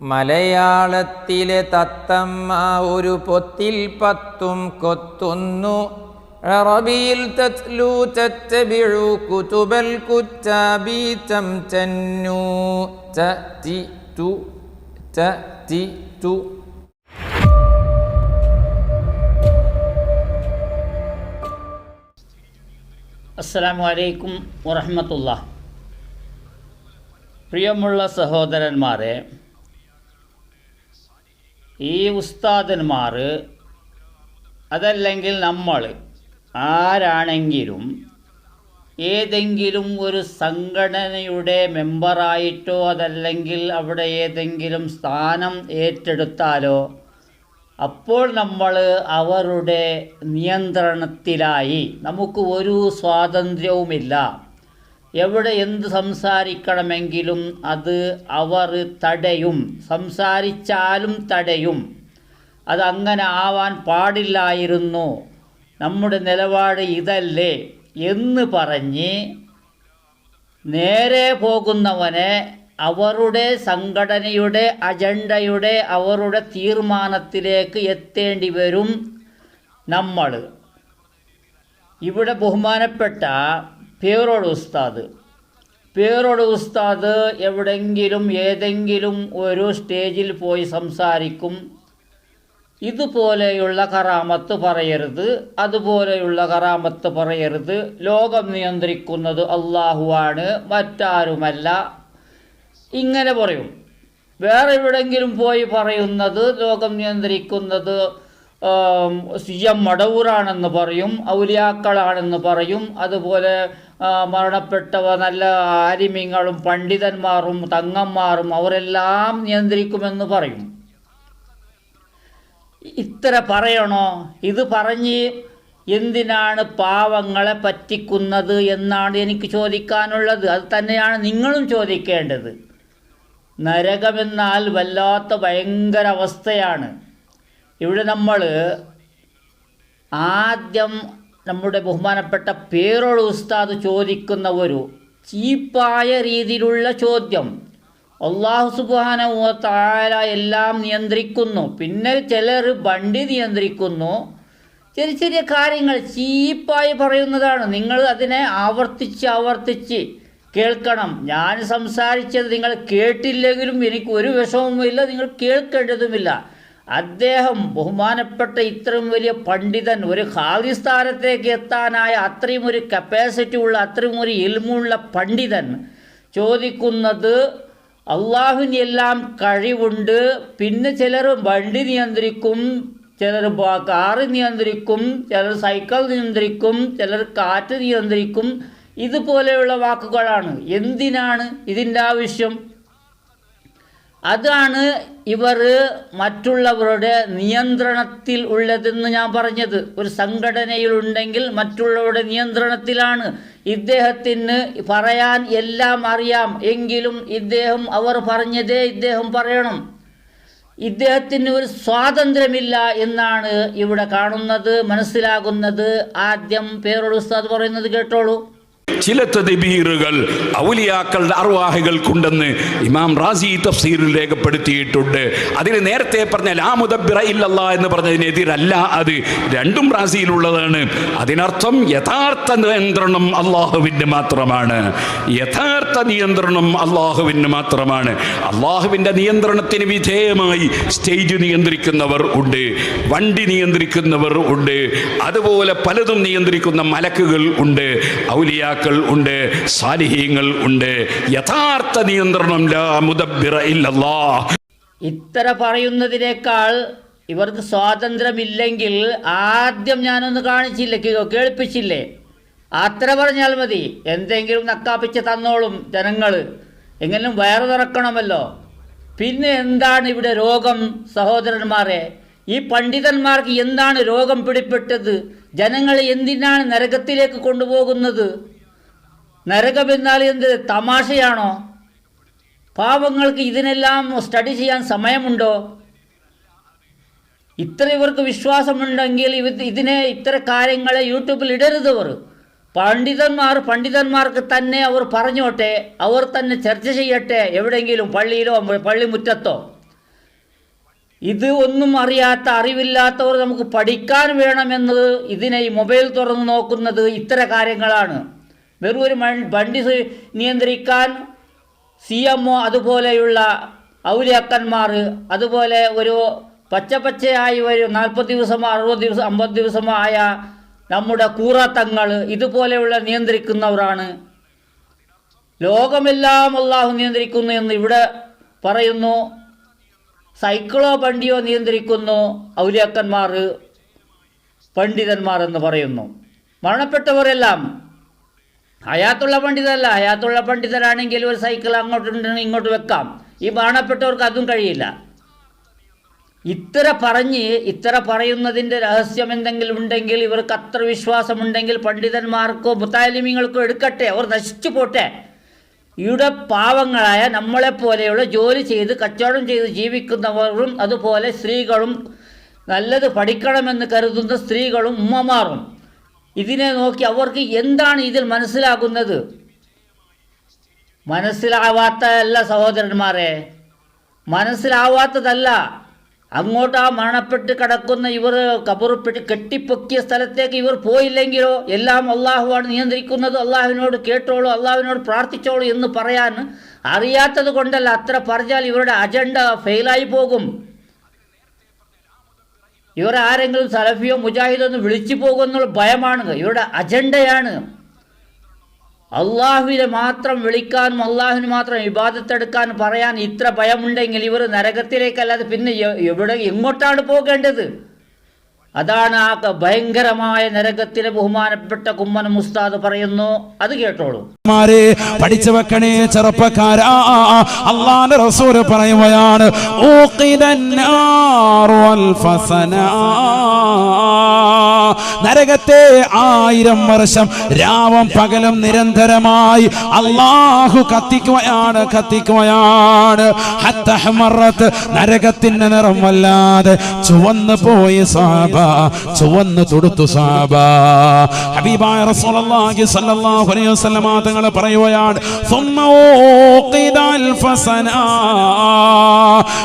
മലയാളത്തിലെ തത്തമ്മ ഒരു പൊത്തിൽ പത്തും കൊത്തുന്നു. അറബിയിൽ തത്ലു തത്തബിഴു കുതുബൽ കുറ്റാബി തം തി തു ത തി തു അസ്സാം വലൈക്കും വറഹമത്തുള്ള പ്രിയമുള്ള സഹോദരന്മാരെ ഈ ഉസ്താദന്മാർ അതല്ലെങ്കിൽ നമ്മൾ ആരാണെങ്കിലും ഏതെങ്കിലും ഒരു സംഘടനയുടെ മെമ്പറായിട്ടോ അതല്ലെങ്കിൽ അവിടെ ഏതെങ്കിലും സ്ഥാനം ഏറ്റെടുത്താലോ അപ്പോൾ നമ്മൾ അവരുടെ നിയന്ത്രണത്തിലായി. നമുക്ക് ഒരു സ്വാതന്ത്ര്യവുമില്ല. എവിടെ എന്ത് സംസാരിക്കണമെങ്കിലും അത് അവർ തടയും. സംസാരിച്ചാലും തടയും. അത് അങ്ങനെ ആവാൻ പാടില്ലായിരുന്നു. നമ്മുടെ നിലപാട് ഇതല്ലേ എന്ന് പറഞ്ഞ് നേരെ പോകുന്നവനെ അവരുടെ സംഘടനയുടെ അജണ്ടയുടെ അവരുടെ തീർമാനത്തിലേക്ക് എത്തേണ്ടി വരും നമ്മൾ. ഇവിടെ ബഹുമാനപ്പെട്ട പേരോട് ഉസ്താദ്. പേരോട് ഉസ്താദ് എവിടെങ്കിലും ഏതെങ്കിലും ഒരു സ്റ്റേജിൽ പോയി സംസാരിക്കും. ഇതുപോലെയുള്ള കറാമത്ത് പറയരുത് അതുപോലെയുള്ള കറാമത്ത് പറയരുത്. ലോകം നിയന്ത്രിക്കുന്നത് അള്ളാഹുവാണ് മറ്റാരുമല്ല. ഇങ്ങനെ പറയും. വേറെ എവിടെങ്കിലും പോയി പറയുന്നത് ലോകം നിയന്ത്രിക്കുന്നത് സി എം മടവൂറാണെന്ന് പറയും ഔലിയാക്കളാണെന്ന് പറയും. അതുപോലെ മരണപ്പെട്ടവ നല്ല ആരിമ്യങ്ങളും പണ്ഡിതന്മാരും തങ്ങന്മാരും അവരെല്ലാം നിയന്ത്രിക്കുമെന്ന് പറയും. ഇത്ര പറയണോ? ഇത് പറഞ്ഞ് എന്തിനാണ് പാവങ്ങളെ പറ്റിക്കുന്നത് എന്നാണ് എനിക്ക് ചോദിക്കാനുള്ളത്. അത് തന്നെയാണ് നിങ്ങളും ചോദിക്കേണ്ടത്. നരകമെന്നാൽ വല്ലാത്ത ഭയങ്കര അവസ്ഥയാണ്. ഇവിടെ നമ്മൾ ആദ്യം നമ്മുടെ ബഹുമാനപ്പെട്ട പേരോട് ഉസ്താദ് ചോദിക്കുന്ന ഒരു ചീപ്പായ രീതിയിലുള്ള ചോദ്യം. അള്ളാഹു സുബാനവ താര എല്ലാം നിയന്ത്രിക്കുന്നു. പിന്നെ ചിലർ വണ്ടി നിയന്ത്രിക്കുന്നു. ചെറിയ ചെറിയ കാര്യങ്ങൾ ചീപ്പായി പറയുന്നതാണ്. നിങ്ങൾ അതിനെ ആവർത്തിച്ച് ആവർത്തിച്ച് കേൾക്കണം. ഞാൻ സംസാരിച്ചത് നിങ്ങൾ കേട്ടില്ലെങ്കിലും എനിക്ക് ഒരു വിഷമവുമില്ല. നിങ്ങൾ കേൾക്കേണ്ടതുമില്ല. അദ്ദേഹം ബഹുമാനപ്പെട്ട ഇത്രയും വലിയ പണ്ഡിതൻ ഒരു ഖാദി സ്ഥാനത്തേക്ക് എത്താനായ അത്രയും ഒരു കപ്പാസിറ്റി ഉള്ള അത്രയും ഒരു ഇൽമുള്ള പണ്ഡിതൻ ചോദിക്കുന്നത് അള്ളാഹുവിന് എല്ലാം കഴിവുണ്ട്. പിന്നെ ചിലർ വണ്ടി നിയന്ത്രിക്കും ചിലർ കാറ് നിയന്ത്രിക്കും ചിലർ സൈക്കിൾ നിയന്ത്രിക്കും ചിലർ കാറ്റ് നിയന്ത്രിക്കും. ഇതുപോലെയുള്ള വാക്കുകളാണ്. എന്തിനാണ് ഇതിന്റെ ആവശ്യം? അതാണ് ഇവർ മറ്റുള്ളവരുടെ നിയന്ത്രണത്തിൽ ഉള്ളതെന്ന് ഞാൻ പറഞ്ഞത്. ഒരു സംഘടനയിലുണ്ടെങ്കിൽ മറ്റുള്ളവരുടെ നിയന്ത്രണത്തിലാണ്. ഇദ്ദേഹത്തിന് പറയാൻ എല്ലാം അറിയാം. എങ്കിലും ഇദ്ദേഹം അവർ പറഞ്ഞതേ ഇദ്ദേഹം പറയണം. ഇദ്ദേഹത്തിന് ഒരു സ്വാതന്ത്ര്യമില്ല എന്നാണ് ഇവിടെ കാണുന്നത് മനസ്സിലാകുന്നത്. ആദ്യം പേരോട് ഉസ്താദ് പറയുന്നത് കേട്ടോളൂ. ചില തദ്ബീറുകൾ ഔലിയാക്കളുടെ അർവാഹികൾക്കുണ്ടെന്ന് ഇമാം റാസി തഫ്സീറിൽ രേഖപ്പെടുത്തിയിട്ടുണ്ട്. അതിന് നേരത്തെ പറഞ്ഞ ലാ മുദബ്ബിറ ഇല്ലല്ലാ എന്ന് പറഞ്ഞതിനെതിരല്ല അത്. രണ്ടും റാസിയിലുള്ളതാണ്. അതിനർത്ഥം യഥാർത്ഥ നിയന്ത്രണം അള്ളാഹുവിന്റെ മാത്രമാണ്. യഥാർത്ഥ നിയന്ത്രണം അള്ളാഹുവിന് മാത്രമാണ്. അള്ളാഹുവിന്റെ നിയന്ത്രണത്തിന് വിധേയമായി സ്റ്റേജ് നിയന്ത്രിക്കുന്നവർ ഉണ്ട് വണ്ടി നിയന്ത്രിക്കുന്നവർ ഉണ്ട് അതുപോലെ പലതും നിയന്ത്രിക്കുന്ന മലക്കുകൾ ഉണ്ട്. ഔലിയാക്കൾ ഉണ്ട് സാലിഹീങ്ങൾ ഉണ്ട്. യഥാർത്ഥ നിയന്ത്രണം ഇല്ലല്ലാ. ഇത്ര പറയുന്നതിനേക്കാൾ ഇവർക്ക് സ്വാതന്ത്ര്യമില്ലെങ്കിൽ ആദ്യം ഞാനൊന്ന് കാണിച്ചില്ല കേൾപ്പിച്ചില്ലേ? അത്ര പറഞ്ഞാൽ മതി. എന്തെങ്കിലും നക്കാപ്പിച്ച് തന്നോളും ജനങ്ങൾ. എങ്കിലും വയറു തുറക്കണമല്ലോ. പിന്നെ എന്താണ് ഇവിടെ രോഗം സഹോദരന്മാരെ? ഈ പണ്ഡിതന്മാർക്ക് എന്താണ് രോഗം പിടിപ്പെട്ടത്? ജനങ്ങളെ എന്തിനാണ് നരകത്തിലേക്ക് കൊണ്ടുപോകുന്നത്? നരകമെന്നാൽ എന്ത് തമാശയാണോ? പാവങ്ങൾക്ക് ഇതിനെല്ലാം സ്റ്റഡി ചെയ്യാൻ സമയമുണ്ടോ? ഇത്ര ഇവർക്ക് വിശ്വാസമുണ്ടെങ്കിൽ ഇവ ഇതിനെ ഇത്ര കാര്യങ്ങളെ യൂട്യൂബിൽ ഇടരുത് അവർ പണ്ഡിതന്മാർ പണ്ഡിതന്മാർക്ക് തന്നെ അവർ പറഞ്ഞോട്ടെ അവർ തന്നെ ചർച്ച ചെയ്യട്ടെ എവിടെയെങ്കിലും പള്ളിയിലോ പള്ളിമുറ്റത്തോ. ഇത് ഒന്നും അറിയാത്ത അറിവില്ലാത്തവർ നമുക്ക് പഠിക്കാൻ വേണമെന്നത് ഇതിനെ ഈ മൊബൈൽ തുറന്ന് നോക്കുന്നത് ഇത്തരം കാര്യങ്ങളാണ്. വെറും ഒരു വണ്ടി നിയന്ത്രിക്കാൻ സി എം ഒ അതുപോലെയുള്ള ഔലിയാക്കന്മാർ അതുപോലെ ഒരു പച്ചപ്പച്ചയായി ഒരു നാൽപ്പത് ദിവസമോ അറുപത് ദിവസം അമ്പത് ദിവസമോ ആയ നമ്മുടെ കൂറത്തങ്ങൾ ഇതുപോലെയുള്ള നിയന്ത്രിക്കുന്നവരാണ്. ലോകമെല്ലാം അള്ളാഹു നിയന്ത്രിക്കുന്നു എന്ന് ഇവിടെ പറയുന്നു. സൈക്കിളോ വണ്ടിയോ നിയന്ത്രിക്കുന്നു ഔലിയാക്കന്മാർ പണ്ഡിതന്മാർ എന്ന് പറയുന്നു. മരണപ്പെട്ടവരെല്ലാം ഹയാത്തുള്ള പണ്ഡിതല്ല. ഹയാത്തുള്ള പണ്ഡിതരാണെങ്കിൽ ഒരു സൈക്കിൾ അങ്ങോട്ടുണ്ടെങ്കിൽ ഇങ്ങോട്ട് വെക്കാം. ഈ ബാണപ്പെട്ടവർക്ക് അതും കഴിയില്ല. ഇത്ര പറഞ്ഞ് ഇത്ര പറയുന്നതിന്റെ രഹസ്യം എന്തെങ്കിലും ഉണ്ടെങ്കിൽ ഇവർക്ക് അത്ര വിശ്വാസമുണ്ടെങ്കിൽ പണ്ഡിതന്മാർക്കോ മുത്താലിമിങ്ങൾക്കോ എടുക്കട്ടെ. അവർ നശിച്ചു പോട്ടെ. ഇവിടെ പാവങ്ങളായ നമ്മളെപ്പോലെയുള്ള ജോലി ചെയ്ത് കച്ചവടം ചെയ്ത് ജീവിക്കുന്നവരും അതുപോലെ സ്ത്രീകളും നല്ലത് പഠിക്കണമെന്ന് കരുതുന്ന സ്ത്രീകളും ഉമ്മമാറും ഇതിനെ നോക്കി അവർക്ക് എന്താണ് ഇതിൽ മനസ്സിലാകുന്നത്? മനസ്സിലാവാത്തതല്ല സഹോദരന്മാരെ. മനസ്സിലാവാത്തതല്ല. അങ്ങോട്ട് ആ മരണപ്പെട്ട് കിടക്കുന്ന ഇവർ കബറുപ്പെട്ട് കെട്ടിപ്പൊക്കിയ സ്ഥലത്തേക്ക് ഇവർ പോയില്ലെങ്കിലോ? എല്ലാം അള്ളാഹുവാണ് നിയന്ത്രിക്കുന്നത്. അള്ളാഹുവിനോട് കേട്ടോളൂ അള്ളാഹുവിനോട് പ്രാർത്ഥിച്ചോളൂ എന്ന് പറയാൻ അറിയാത്തത് കൊണ്ടല്ല. അത്ര പറഞ്ഞാൽ ഇവരുടെ അജണ്ട ഫെയിലായി പോകും. ഇവർ ആരെങ്കിലും സലഫിയോ മുജാഹിദോ ഒന്ന് വിളിച്ചു പോകുമെന്നുള്ള ഭയമാണ് ഇവരുടെ അജണ്ടയാണ്. അള്ളാഹുവിനെ മാത്രം വിളിക്കാനും അള്ളാഹുവിന് മാത്രം ഇബാദത്തെടുക്കാനും പറയാൻ ഇത്ര ഭയമുണ്ടെങ്കിൽ ഇവർ നരകത്തിലേക്കല്ലാതെ പിന്നെ എവിടെ എങ്ങോട്ടാണ് പോകേണ്ടത്? അതാണ് ആ ഭയങ്കരമായ നരകത്തിലെ ബഹുമാനപ്പെട്ട കുമ്മനം മുസ്താദ് പറയുന്നു. അത് കേട്ടോളൂ. മാരെ പഠിച്ചു വെക്കണേ ചെറുപ്പക്കാരാ. അള്ളാന്റെ റസൂൽ പറയുകയാണ് ഊഖിദന്നാർ വൽ ഫസനാ. നരകത്തെ ആയിരം വർഷം രാവും പകലും നിരന്തരമായി അള്ളാഹു കത്തിക്കുകയാണ് കത്തിക്കുകയാണ് നരകത്തിന്റെ നിറം വല്ലാതെ ചുവന്ന് പോയി സാബ ചുവന്ന് തൊടുത്തു സാബ ഹബീബായ റസൂലുള്ളാഹി സ്വല്ലല്ലാഹു അലൈഹി വസല്ലമ തങ്ങൾ പറയുകയാണ് "സുമ്മ ഊഖിദ അൽഫസനാ."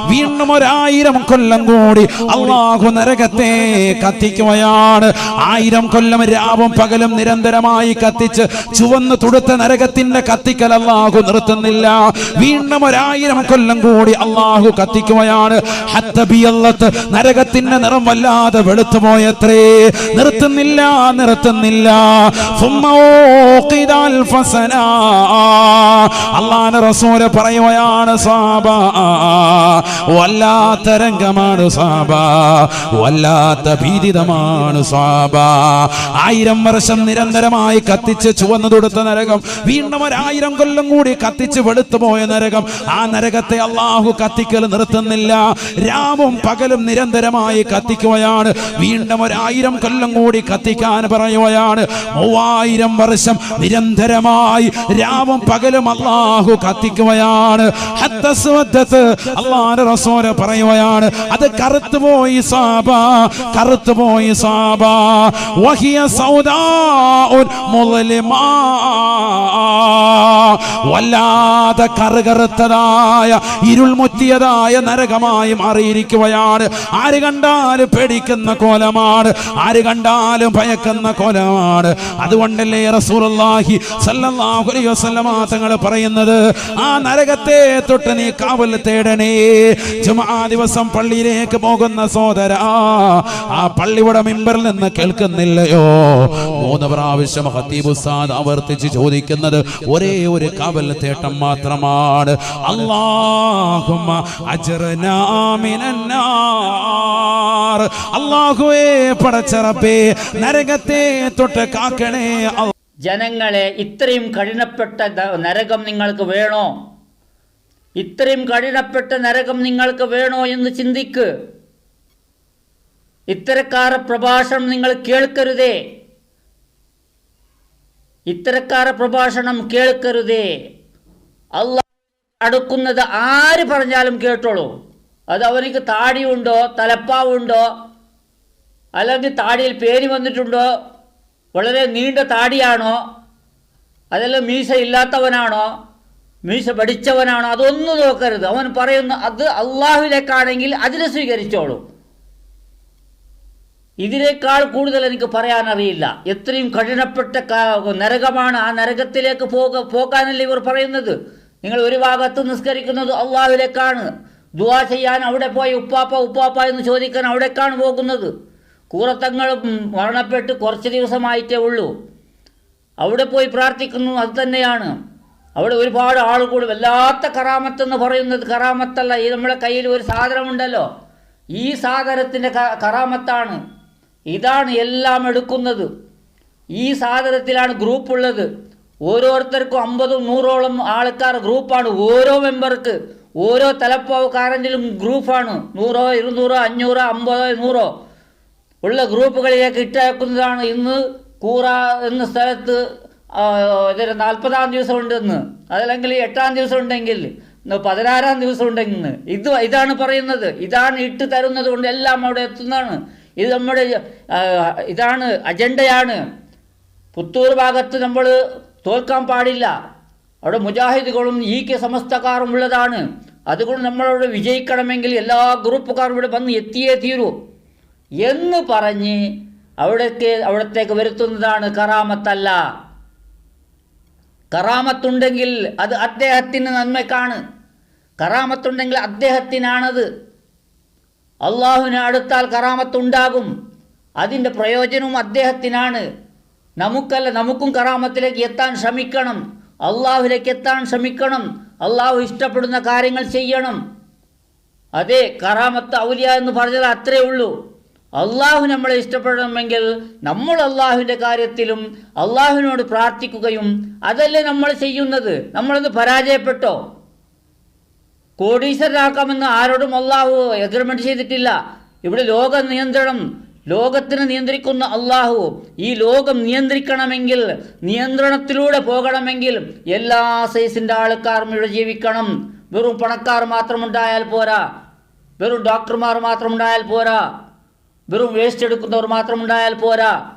വീണ്ടും ഒരായിരം കൊല്ലം കൂടി അള്ളാഹു നരകത്തെ കത്തിക്കുകയാണ്. ആയിരം കൊല്ലം രാവും പകലും നിരന്തരമായി കത്തിച്ച് ചുവന്ന് തുടുത്ത നരകത്തിന്റെ കത്തിക്കൽ അള്ളാഹു നിർത്തുന്നില്ല. വീണ്ടും ഒരായിരം കൊല്ലം കൂടി അള്ളാഹു കത്തിക്കുകയാണ്. നരകത്തിന്റെ നിറം വല്ലാതെ വെളുത്തു പോയത്രേ. നിർത്തുന്നില്ല നിർത്തുന്നില്ല. അള്ളാന റസൂര് പറയുകയാണ് സാബ. വല്ലാത്ത രംഗമാണ് സാബ വല്ലാത്ത ഭീതിതമാണ് സാബ. ആയിരം വർഷം നിരന്തരമായി കത്തിച്ച് ചുവന്നു തൊടുത്ത നരകം വീണ്ടും ഒരായിരം കൊല്ലം കൂടി കത്തിച്ച് വെളുത്തു പോയ നരകം. ആ നരകത്തെ അള്ളാഹു കത്തിക്കൽ നിർത്തുന്നില്ല. രാവും പകലും നിരന്തരമായി കത്തിക്കുകയാണ്. വീണ്ടും ഒരായിരം കൊല്ലം കൂടി കത്തിക്കാൻ പറയുകയാണ്. മൂവായിരം വർഷം നിരന്തരമായി രാവും പകലും അള്ളാഹു കത്തിക്കുകയാണ്. റസൂൽ പറയുകയാണ് അത് കറുത്തു പോയി സാബ കറുത്തു പോയി സാബ വഹിയ സൗദാ വല്ലാതെ കറുകറുത്തതായ ഇരുൾമുറ്റിയതായ നരകമായി മാറിയിരിക്കുകയാണ് ആര് കണ്ടാലും പേടിക്കുന്ന കോലമാണ് ആര് കണ്ടാലും ഭയക്കുന്ന കോലമാണ്. അതുകൊണ്ടല്ലേ റസൂലുള്ളാഹി സല്ലാഹുലി അലൈഹി വസല്ലമ തങ്ങൾ പറയുന്നത് ആ നരകത്തെ തൊട്ട് നീ കാവൽ തേടണേ ജുമാ ദിവസം പള്ളിയിലേക്ക് പോകുന്ന സോദര ആ പള്ളിയുടെ മിമ്പറിൽ നിന്ന് കേൾക്കുന്നില്ലയോ? മൂന്ന് പ്രാവശ്യം ഹത്തീബ് ഉസ്താദ് ആവർത്തിച്ച് ചോദിക്കുന്നത് ഒരേ ഒരു കാവൽ തേട്ടം മാത്രമാണ്. നരകത്തെ തൊട്ട് കാക്കണേ. ജനങ്ങളെ ഇത്രയും കഠിനപ്പെട്ട നരകം നിങ്ങൾക്ക് വേണോ? ഇത്രയും കഠിനപ്പെട്ട നരകം നിങ്ങൾക്ക് വേണോ എന്ന് ചിന്തിക്ക്. ഇത്തരക്കാര പ്രഭാഷണം നിങ്ങൾ കേൾക്കരുതേ. ഇത്തരക്കാര പ്രഭാഷണം കേൾക്കരുതേ. അല്ല അടുക്കുന്നത് ആര് പറഞ്ഞാലും കേട്ടോളൂ. അത് അവനിക്ക് താടിയുണ്ടോ തലപ്പാവുണ്ടോ അല്ലെങ്കിൽ താടിയിൽ പേര് വന്നിട്ടുണ്ടോ വളരെ നീണ്ട താടിയാണോ അതല്ല മീശ ഇല്ലാത്തവനാണോ മീശ പഠിച്ചവനാണ് അതൊന്നും നോക്കരുത്. അവൻ പറയുന്ന അത് അള്ളാഹുവിലേക്കാണെങ്കിൽ അതിനെ സ്വീകരിച്ചോളൂ. ഇതിനേക്കാൾ കൂടുതൽ എനിക്ക് പറയാൻ അറിയില്ല എത്രയും കഠിനപ്പെട്ട നരകമാണ് ആ നരകത്തിലേക്ക് പോക പോകാനല്ലേ ഇവർ പറയുന്നത്? നിങ്ങൾ ഒരു ഭാഗത്ത് നിസ്കരിക്കുന്നത് അള്ളാഹുവിലേക്കാണ് ദുവാ ചെയ്യാൻ അവിടെ പോയി ഉപ്പാപ്പ ഉപ്പാപ്പ എന്ന് ചോദിക്കാൻ അവിടേക്കാണ് പോകുന്നത്. കൂറത്തങ്ങൾ മരണപ്പെട്ട് കുറച്ച് ദിവസമായിട്ടേ ഉള്ളൂ. അവിടെ പോയി പ്രാർത്ഥിക്കുന്നു അത് തന്നെയാണ്. അവിടെ ഒരുപാട് ആളുകൂടി വല്ലാത്ത കറാമത്തെന്ന് പറയുന്നത് കറാമത്തല്ല. ഈ നമ്മുടെ കയ്യിൽ ഒരു സാധനമുണ്ടല്ലോ. ഈ സാധനത്തിന്റെ കറാമത്താണ്. ഇതാണ് എല്ലാം എടുക്കുന്നത്. ഈ സാധനത്തിലാണ് ഗ്രൂപ്പ് ഉള്ളത്. ഓരോരുത്തർക്കും അമ്പതും നൂറോളം ആൾക്കാർ ഗ്രൂപ്പാണ് ഓരോ മെമ്പർക്ക് ഓരോ തലപ്പാവുകാരനിലും ഗ്രൂപ്പാണ് നൂറോ ഇരുന്നൂറോ അഞ്ഞൂറോ അമ്പതോ നൂറോ ഉള്ള ഗ്രൂപ്പുകളിലേക്ക് ഇട്ടയക്കുന്നതാണ്. ഇന്ന് കൂറ എന്ന സ്ഥലത്ത് ആ, ഇതിന് നാൽപ്പതാം ദിവസം ഉണ്ടെന്ന് അതല്ലെങ്കിൽ എട്ടാം ദിവസം ഉണ്ടെങ്കിൽ പതിനാറാം ദിവസം ഉണ്ടെങ്കിൽ ഇത് ഇതാണ് പറയുന്നത്. ഇതാണ് ഇട്ട് തരുന്നത് കൊണ്ട് എല്ലാം അവിടെ എത്തുന്നതാണ്. ഇത് നമ്മുടെ ഇതാണ് അജണ്ടയാണ്. പുത്തൂർ ഭാഗത്ത് നമ്മൾ തോൽക്കാൻ പാടില്ല. അവിടെ മുജാഹിദുകളും ഈ കെ സമസ്തക്കാരും ഉള്ളതാണ്. അതുകൊണ്ട് നമ്മളവിടെ വിജയിക്കണമെങ്കിൽ എല്ലാ ഗ്രൂപ്പുകാരും ഇവിടെ വന്ന് എത്തിയേ തീരൂ. എന്ന് പറഞ്ഞ് അവിടേക്ക് അവിടത്തേക്ക് വരുത്തുന്നതാണ് കറാമത്തല്ല. കറാമത്തുണ്ടെങ്കിൽ അത് അദ്ദേഹത്തിന് നന്മക്കാണ് കറാമത്തുണ്ടെങ്കിൽ അദ്ദേഹത്തിനാണത്. അള്ളാഹുവിനെ അടുത്താൽ കറാമത്തുണ്ടാകും. അതിന്റെ പ്രയോജനവും അദ്ദേഹത്തിനാണ്. നമുക്കല്ല നമുക്കും കറാമത്തിലേക്ക് എത്താൻ ശ്രമിക്കണം. അള്ളാഹുലേക്ക് എത്താൻ ശ്രമിക്കണം. അള്ളാഹു ഇഷ്ടപ്പെടുന്ന കാര്യങ്ങൾ ചെയ്യണം. അതെ കറാമത്ത് ഔലിയ എന്ന് പറഞ്ഞത് അത്രേ ഉള്ളൂ. അള്ളാഹു നമ്മളെ ഇഷ്ടപ്പെടണമെങ്കിൽ നമ്മൾ അള്ളാഹുവിന്റെ കാര്യത്തിലും അള്ളാഹുവിനോട് പ്രാർത്ഥിക്കുകയും അതല്ലേ നമ്മൾ ചെയ്യുന്നത്. നമ്മളത് പരാജയപ്പെട്ടോ? കോടീശ്വരരാക്കാമെന്ന് ആരോടും അള്ളാഹു എഗ്രിമെന്റ് ചെയ്തിട്ടില്ല. ഇവിടെ ലോക നിയന്ത്രണം ലോകത്തിനെ നിയന്ത്രിക്കുന്ന അള്ളാഹു ഈ ലോകം നിയന്ത്രിക്കണമെങ്കിൽ നിയന്ത്രണത്തിലൂടെ പോകണമെങ്കിൽ എല്ലാ സൈസിന്റെ ആൾക്കാരും ഇവിടെ ജീവിക്കണം. വെറും പണക്കാർ മാത്രമുണ്ടായാൽ പോരാ. വെറും ഡോക്ടർമാർ മാത്രമുണ്ടായാൽ പോരാ. വെറും വേസ്റ്റ് എടുക്കുന്നവർ മാത്രം ഉണ്ടായാൽ പോരാ.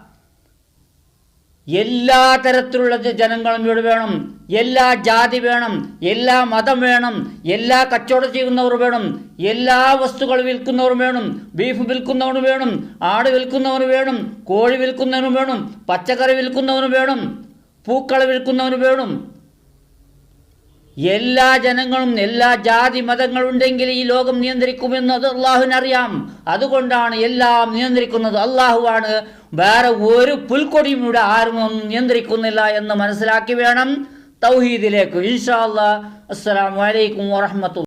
എല്ലാ തരത്തിലുള്ള ജനങ്ങളും ഇവിടെ വേണം. എല്ലാ ജാതി വേണം. എല്ലാ മതം വേണം. എല്ലാ കച്ചവടം ചെയ്യുന്നവർ വേണം. എല്ലാ വസ്തുക്കൾ വിൽക്കുന്നവർ വേണം. ബീഫ് വിൽക്കുന്നവർ വേണം. ആട് വിൽക്കുന്നവർ വേണം. കോഴി വിൽക്കുന്നവർ വേണം. പച്ചക്കറി വിൽക്കുന്നവർ വേണം. പൂക്കൾ വിൽക്കുന്നവർ വേണം. എല്ലാ ജനങ്ങളും എല്ലാ ജാതി മതങ്ങളുണ്ടെങ്കിൽ ഈ ലോകം നിയന്ത്രിക്കുമെന്ന് അത് അള്ളാഹുവിനറിയാം. അതുകൊണ്ടാണ് എല്ലാം നിയന്ത്രിക്കുന്നത്. അള്ളാഹുവാണ്. വേറെ ഒരു പുൽക്കൊടിയും ഇവിടെ ആരും നിയന്ത്രിക്കുന്നില്ല എന്ന് മനസ്സിലാക്കി വേണം തൗഹീദിലേക്ക്. ഇൻഷാ അല്ലാ അസ്സലാമു അലൈക്കും വറഹ്മത്തുള്ളാഹി